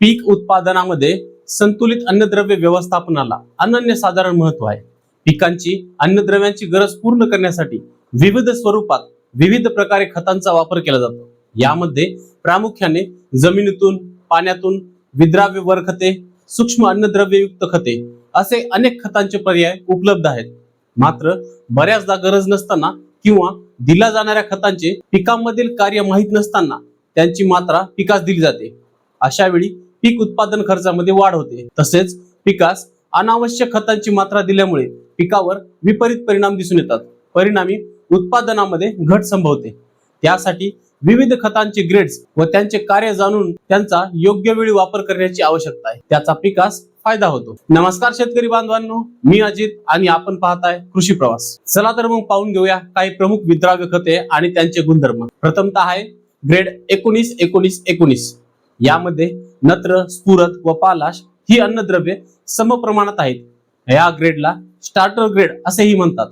पीक उत्पादनामध्ये संतुलित अन्नद्रव्य व्यवस्थापनाला अनन्यसाधारण महत्त्व आहे. पिकांची अन्नद्रव्यांची गरज पूर्ण करण्यासाठी विविध स्वरूपात विविध प्रकारे खतांचा वापर केला जातो. यामध्ये प्रामुख्याने जमिनीतून पाण्यातून विद्राव्य वर खते सूक्ष्म अन्नद्रव्ययुक्त खते असे अनेक खतांचे पर्याय उपलब्ध आहेत. मात्र बऱ्याचदा गरज नसताना किंवा दिल्या जाणाऱ्या खतांचे पिकांमधील कार्य माहीत नसताना त्यांची मात्रा पिकास दिली जाते. अशा वेळी पीक उत्पादन खर्चामध्ये वाढ होते. तसेच पिकास अनावश्यक खतांची मात्रा दिल्यामुळे पिकावर विपरीत परिणाम दिसून येतात. परिणामी उत्पादनामध्ये घट संभवते. त्यासाठी विविध खतांचे ग्रेड्स व त्यांचे कार्य जाणून त्यांचा योग्य वेळी वापर करण्याची आवश्यकता आहे. त्याचा पिकास फायदा होतो. नमस्कार शेतकरी बांधवांनो मी अजित आणि आपण पाहताय कृषी प्रवास. चला तर मग पाहून घेऊया काही प्रमुख विद्राव्य खते आणि त्यांचे गुणधर्म. प्रथमतः आहे ग्रेड एकोणीस एकोणीस एकोणीस. यामध्ये नत्र स्फुरत व पालाश ही अन्नद्रव्ये समप्रमाणात आहेत. या ग्रेडला स्टार्टर ग्रेड असेही म्हणतात.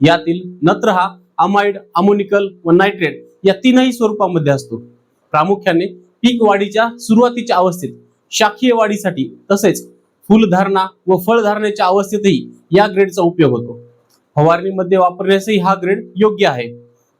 यातील नत्र हा अमाइड अमोनिकल व नायट्रेट या तीनही स्वरूपामध्ये असतो. प्रामुख्याने पीक वाढीच्या सुरुवातीच्या अवस्थेत शाखीय वाढीसाठी तसेच फुलधारणा व फळधारणेच्या अवस्थेतही या ग्रेडचा उपयोग होतो. फवारणीमध्ये वापरण्यासही हा ग्रेड योग्य आहे.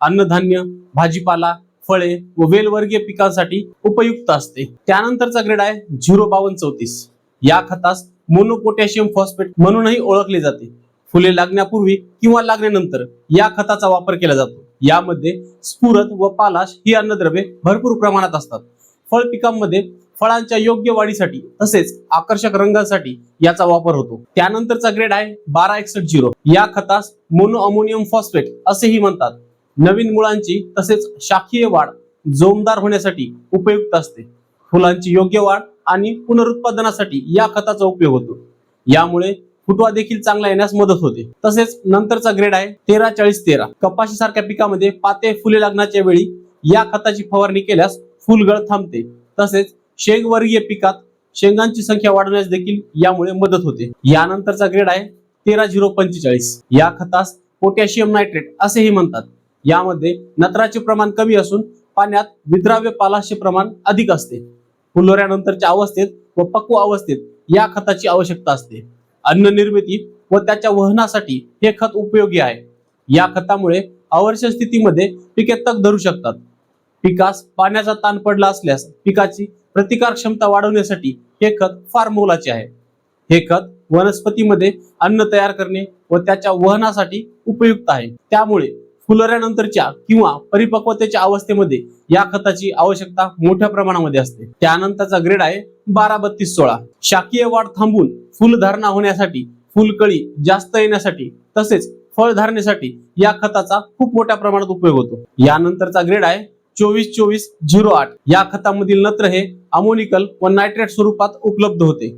अन्नधान्य भाजीपाला फळे व वेलवर्गीय पिकांसाठी उपयुक्त असते. त्यानंतरचा ग्रेड आहे झिरो बावन्न चौतीस. या खतास मोनोपोटॅशियम फॉस्फेट म्हणूनही ओळखले जाते. फुले लागण्यापूर्वी किंवा लागल्यानंतर या खताचा वापर केला जातो. यामध्ये स्फुरत व पालाश ही अन्नद्रव्ये भरपूर प्रमाणात असतात. फळ पिकांमध्ये फळांच्या योग्य वाढीसाठी तसेच आकर्षक रंगासाठी याचा वापर होतो. त्यानंतरचा ग्रेड आहे बारा एकसष्ट झिरो. या खतास मोनो अमोनियम फॉस्फेट असेही म्हणतात. नवीन मुळांची तसेच शाखीय वाढ जोमदार होण्यासाठी उपयुक्त असते. फुलांची योग्य वाढ आणि पुनरुत्पादनासाठी या खताचा उपयोग होतो. यामुळे फुटवा देखील चांगला येण्यास मदत होते. तसेच नंतरचा ग्रेड आहे तेरा चाळीस तेरा. कपाशी सारख्या पिकामध्ये पाते फुले लागण्याच्या वेळी या खताची फवारणी केल्यास फुलगळ थांबते. तसेच शेंगवर्गीय पिकात शेंगांची संख्या वाढवण्यास देखील यामुळे मदत होते. यानंतरचा ग्रेड आहे तेरा झिरो पंचेचाळीस. या खतास पोटॅशियम नायट्रेट असेही म्हणतात. यामध्ये नत्राचे प्रमाण कमी असून पाण्यात विद्राव्य पालाशचे प्रमाण अधिक असते. फुलोऱ्यानंतरच्या अवस्थेत व पक्व अवस्थेत या खताची आवश्यकता असते. अन्न निर्मिती व त्याच्या वहनासाठी हे खत उपयोगी आहे. या खतामुळे अवर्ष स्थितीमध्ये पिके तग धरू शकतात. पिकास पाण्याचा ताण पडला असल्यास पिकाची प्रतिकार क्षमता वाढवण्यासाठी हे खत फार मोलाचे आहे. हे खत वनस्पतीमध्ये अन्न तयार करणे व त्याच्या वहनासाठी उपयुक्त आहे. त्यामुळे फुलऱ्यानंतरच्या किंवा परिपक्वतेच्या अवस्थेमध्ये या खताची आवश्यकता मोठ्या प्रमाणामध्ये असते. त्यानंतरचा ग्रेड आहे बारा बत्तीस सोळा. शाकीय वाढ थांबून फुलधारणा होण्यासाठी फुलकळी जास्त येण्यासाठी तसेच फळधारणेसाठी या खताचा खूप मोठ्या प्रमाणात उपयोग होतो. यानंतरचा ग्रेड आहे चोवीस चोवीस झिरो आठ. या खतामधील नत्र हे अमोनिकल व नायट्रेट स्वरूपात उपलब्ध होते.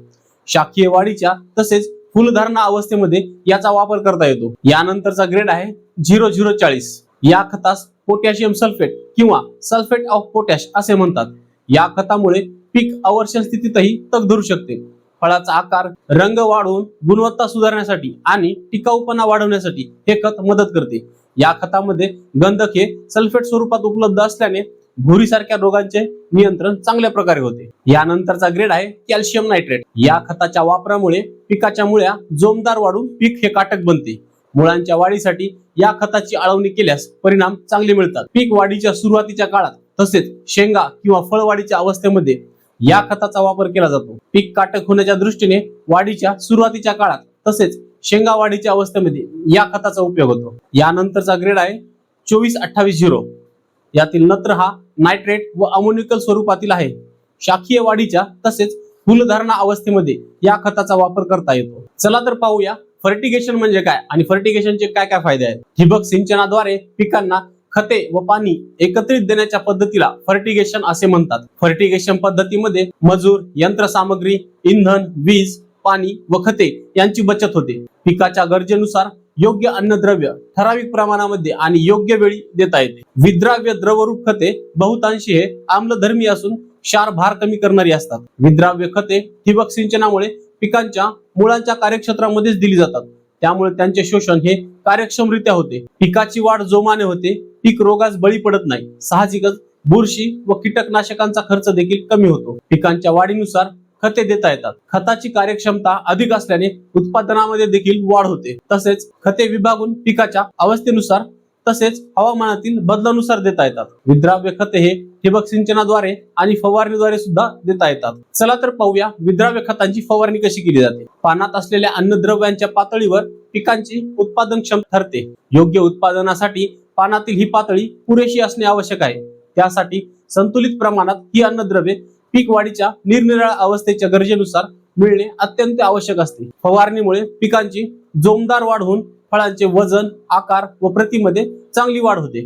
शाकीय वाढीच्या तसेच फुलधारणा अवस्थेमध्ये याचा वापर करता येतो. यानंतरचा ग्रेड आहे झिरो झिरो चाळीस. या खतास पोटॅशियम सल्फेट किंवा सल्फेट ऑफ पोटॅश असे म्हणतात. या खतामुळे पीक अवर्षण स्थितीतही तग धरू शकते. फळाचा आकार रंग वाढवून गुणवत्ता सुधारण्यासाठी आणि टिकाऊपणा वाढवण्यासाठी हे खत मदत करते. या खतामध्ये गंधक हे सल्फेट स्वरूपात उपलब्ध असल्याने भुरीसारख्या रोगांचे नियंत्रण चांगल्या प्रकारे होते. यानंतरचा ग्रेड आहे कॅल्शियम नायट्रेट या खताच्या वापरामुळे पिकाच्या मुळ्या जोमदार वाढून पीक हे काटक बनते. मुळांच्या वाढीसाठी या खताची आळवणी केल्यास परिणाम चांगले मिळतात. पीक वाढीच्या सुरुवातीच्या काळात तसेच शेंगा किंवा फळवाढीच्या अवस्थेमध्ये या खताचा वापर केला जातो. पीक काटक होण्याच्या दृष्टीने वाढीच्या सुरुवातीच्या काळात तसेच शेंगा वाढीच्या अवस्थेमध्ये या खताचा उपयोग होतो. यानंतरचा ग्रेड आहे चोवीस अठ्ठावीस झिरो. यातील नत्र हा नायट्रेट व अमोनिकल स्वरूपातील आहे. शाखीय वाढीच्या तसेच फुलधारणा अवस्थेमध्ये या खताचा वापर करता येतो. चला तर पाहूया फर्टिगेशन म्हणजे काय आणि फर्टिगेशनचे काय काय फायदे आहेत. ठिबक सिंचनाद्वारे पिकांना खते व पाणी एकत्रित देण्याच्या पद्धतीला फर्टिगेशन असे म्हणतात. फर्टिगेशन पद्धतीमध्ये मजूर यंत्रसामग्री इंधन वीज पाणी व खते यांची बचत होते. पिकाच्या गरजेनुसार योग्य अन्नद्रव्य ठराविक प्रमाणामध्ये आणि योग्य वेळी देता येते. विद्राव्य द्रवरूप खते बहुतांशी हे आम्लधर्मी असून क्षार भार कमी करणारी असतात. विद्राव्य खते ठिबक सिंचनामुळे पिकांच्या मुळांच्या कार्यक्षेत्रामध्येच दिली जातात. त्यामुळे त्यांचे शोषण हे कार्यक्षमरित्या होते. पिकाची वाढ जोमाने होते. पीक रोगास बळी पडत नाही. साहजिकच बुरशी व कीटकनाशकांचा खर्च देखील कमी होतो. पिकांच्या वाढीनुसार खते देता येतात. खताची कार्यक्षमता अधिक असल्याने उत्पादनामध्ये देखील वाढ होते. तसेच खते विभागून पिकाच्या अवस्थेनुसार तसेच हवामानातील बदलानुसार देता येतात. विद्राव्य खते हे ठिबक सिंचनाद्वारे आणि फवारणीद्वारे सुद्धा देता येतात. चला तर पाहूया विद्राव्य खतांची फवारणी कशी केली जाते. पानात असलेल्या अन्नद्रव्यांच्या पातळीवर पिकांची उत्पादन क्षम ठरते. योग्य उत्पादनासाठी पानातील ही पातळी पुरेशी असणे आवश्यक आहे. त्यासाठी संतुलित प्रमाणात ही अन्नद्रव्ये पीक वाढीच्या निरनिराळ्या अवस्थेच्या गरजेनुसार मिळणे अत्यंत आवश्यक असते. फवारणीमुळे पिकांची जोमदार वाढ होऊन फळांचे वजन आकार व प्रतीमध्ये चांगली वाढ होते.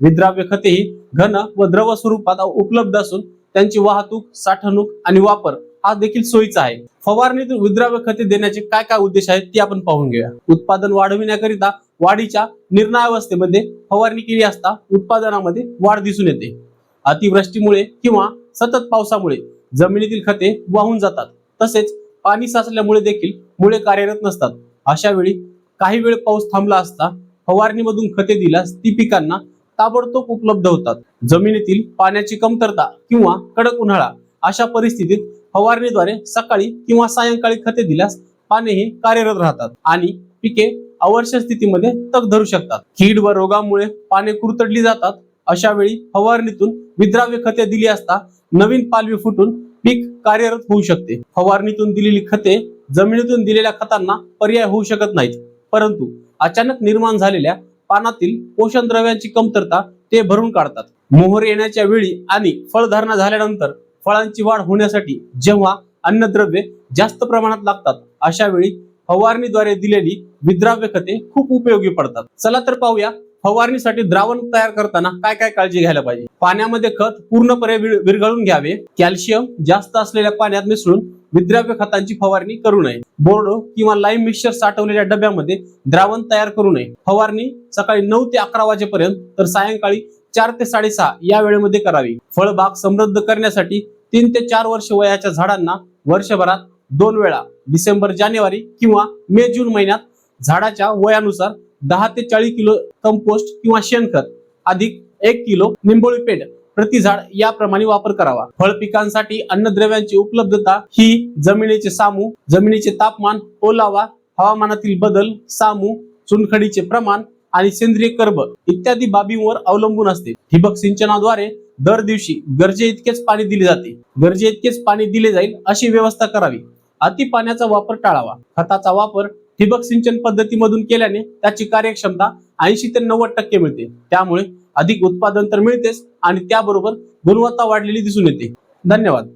विद्राव्य खते ही घन व द्रव स्वरूपात उपलब्ध असून त्यांची वाहतूक साठवणूक आणि वापर हा देखील सोयीचा आहे. फवारणीतून विद्राव्य खते देण्याचे काय काय उद्देश आहेत ते आपण पाहून घेऊया. उत्पादन वाढविण्याकरिता वाढीच्या निर्णयावस्थेमध्ये फवारणी केली असता उत्पादनामध्ये वाढ दिसून येते. अतिवृष्टीमुळे किंवा सतत पावसामुळे जमिनीतील खते वाहून जातात. तसेच पाणी साचल्यामुळे देखील मुळे कार्यरत नसतात. अशा वेळी काही वेळ पाऊस थांबला असता फवारणीमधून खते दिल्यास ती पिकांना ताबडतोब उपलब्ध होतात. जमिनीतील पाण्याची कमतरता किंवा कडक उन्हाळा अशा परिस्थितीत फवारणीद्वारे सकाळी किंवा सायंकाळी खते दिल्यास पानेही कार्यरत राहतात आणि पिके अवर्ष स्थितीमध्ये तग धरू शकतात. कीड व रोगामुळे पाने कुरतडली जातात. अशा वेळी फवारणीतून विद्राव्य खते दिली असता नवीन पालवी फुटून पीक कार्यरत होऊ शकते. फवारणीतून दिलेली खते जमिनीतून दिलेल्या खतांना पर्याय होऊ शकत नाहीत. परंतु अचानक निर्माण झालेल्या पानातील पोषण द्रव्यांची कमतरता ते भरून काढतात. मोहर येण्याच्या वेळी आणि फळधारणा झाल्यानंतर फळांची वाढ होण्यासाठी जेव्हा अन्नद्रव्ये जास्त प्रमाणात लागतात अशा वेळी फवारणीद्वारे दिलेली विद्राव्य खते खूप उपयोगी पडतात. चला तर पाहूया फवारणीसाठी द्रावण तयार करताना काय काय काळजी घ्यायला पाहिजे? पाण्यामध्ये खत पूर्णपणे विरघळून घ्यावे. कॅल्शियम जास्त असलेल्या पाण्यात मिसळून विद्राव्य खतांची फवारणी करू नये. बोर्डो किंवा लाईम मिक्सचर साठवलेल्या डब्यामध्ये द्रावण तयार करू नये. फवारणी सकाळी नऊ ते अकरा वाजेपर्यंत तर सायंकाळी चार ते साडेसहा या वेळेमध्ये करावी. फळबाग समृद्ध करण्यासाठी तीन ते चार वर्ष वयाच्या झाडांना वर्षभरात दोन वेळा डिसेंबर जानेवारी किंवा मे जून महिन्यात झाडाच्या वयानुसार दहा ते चाळीस किलो कंपोस्ट किंवा शेणखत अधिक एक किलो निंबोळी पेंड प्रति झाड याप्रमाणे वापर करावा. फळ पिकांसाठी अन्नद्रव्यांची उपलब्धता ही जमिनीचे सामू जमिनीचे तापमान ओलावा हवामानातील बदल सामू चुनखडीचे प्रमाण आणि सेंद्रिय कर्ब इत्यादी बाबींवर अवलंबून असते. ठिबक सिंचनाद्वारे दर दिवशी गरजे इतकेच पाणी दिले जाते. गरजे इतकेच पाणी दिले जाईल अशी व्यवस्था करावी. अति पाण्याचा वापर टाळावा. खताचा वापर ठिबक सिंचन पद्धतीमधून केल्याने त्याची कार्यक्षमता ऐंशी ते नव्वद टक्के मिळते. त्यामुळे अधिक उत्पादन तर मिळतेच आणि त्याबरोबर गुणवत्ता वाढलेली दिसून येते. धन्यवाद.